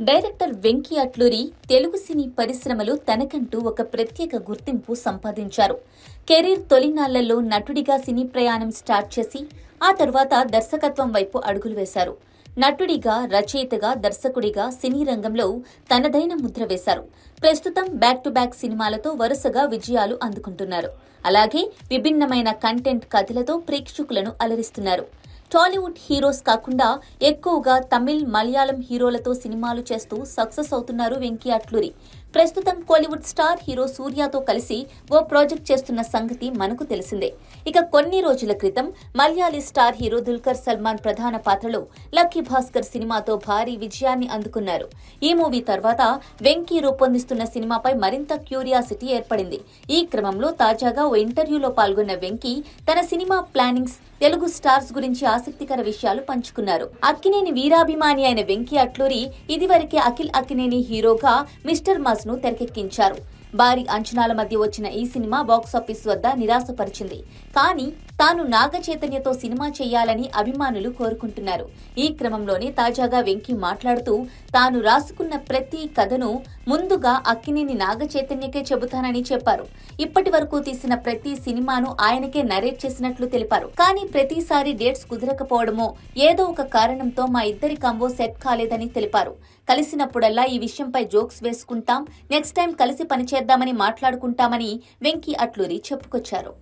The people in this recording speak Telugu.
డైరెక్టర్ వెంకీ అట్లూరి తెలుగు సినీ పరిశ్రమలో తనకంటూ ఒక ప్రత్యేక గుర్తింపు సంపాదించారు. కెరీర్ తొలినాళ్ళలో నటుడిగా సినీ ప్రయాణం స్టార్ట్ చేసి ఆ తర్వాత దర్శకత్వం వైపు అడుగులు వేశారు. నటుడిగా రచయితగా దర్శకుడిగా సినీ రంగంలో తనదైన ముద్ర వేశారు. ప్రస్తుతం బ్యాక్ టు బ్యాక్ సినిమాలతో వరుసగా విజయాలు అందుకుంటున్నారు. అలాగే విభిన్నమైన కంటెంట్ కథలతో ప్రేక్షకులను అలరిస్తున్నారు. టాలీవుడ్ హీరోస్ కాకుండా ఎక్కువగా తమిళ్ మలయాళం హీరోలతో సినిమాలు చేస్తూ సక్సెస్ అవుతున్నారు వెంకీ అట్లూరి. ప్రస్తుతం కోలీవుడ్ స్టార్ హీరో సూర్యతో కలిసి ఓ ప్రాజెక్ట్ చేస్తున్న సంగతి మనకు తెలిసిందే. ఇక కొన్ని రోజుల క్రితం మలయాళీ స్టార్ హీరో దుల్కర్ సల్మాన్ ప్రధాన పాత్రలో లక్కీ భాస్కర్ సినిమాతో భారీ విజయాన్ని అందుకున్నారు. ఈ మూవీ తర్వాత వెంకీ రూపొందిస్తున్న సినిమాపై మరింత క్యూరియాసిటీ ఏర్పడింది. ఈ క్రమంలో తాజాగా ఓ ఇంటర్వ్యూలో పాల్గొన్న వెంకీ తన సినిమా ప్లానింగ్స్ తెలుగు స్టార్స్ గురించి ఆసక్తికర విషయాలు పంచుకున్నారు. అక్కినేని వీరాభిమాని అయిన వెంకీ అట్లూరి ఇదివరకే అఖిల్ అక్కినేని హీరోగా మిస్టర్ మస్ను తెరకెక్కించారు. భారీ అంచనాల మధ్య వచ్చిన ఈ సినిమా బాక్సాఫీస్ వద్ద నిరాశపరిచింది. కానీ తాను నాగ చైతన్యతో సినిమా చేయాలని అభిమానులు కోరుకుంటున్నారు. ఈ క్రమంలోనే తాజాగా వెంకీ మాట్లాడుతూ తాను రాసుకున్న ప్రతి కథను ముందుగా అక్కినేని నాగ చైతన్యకే చెబుతానని చెప్పారు. ఇప్పటి వరకు తీసిన ప్రతి సినిమాను ఆయనకే నరేట్ చేసినట్లు తెలిపారు. కానీ ప్రతిసారి డేట్స్ కుదరకపోవడమో ఏదో ఒక కారణంతో మా ఇద్దరి కంబో సెట్ కాలేదని తెలిపారు. కలిసినప్పుడల్లా ఈ విషయంపై జోక్స్ వేసుకుంటాం. నెక్స్ట్ టైం కలిసి చేద్దామని మాట్లాడుకుంటామని వెంకీ అట్లూరి చెప్పుకొచ్చారు.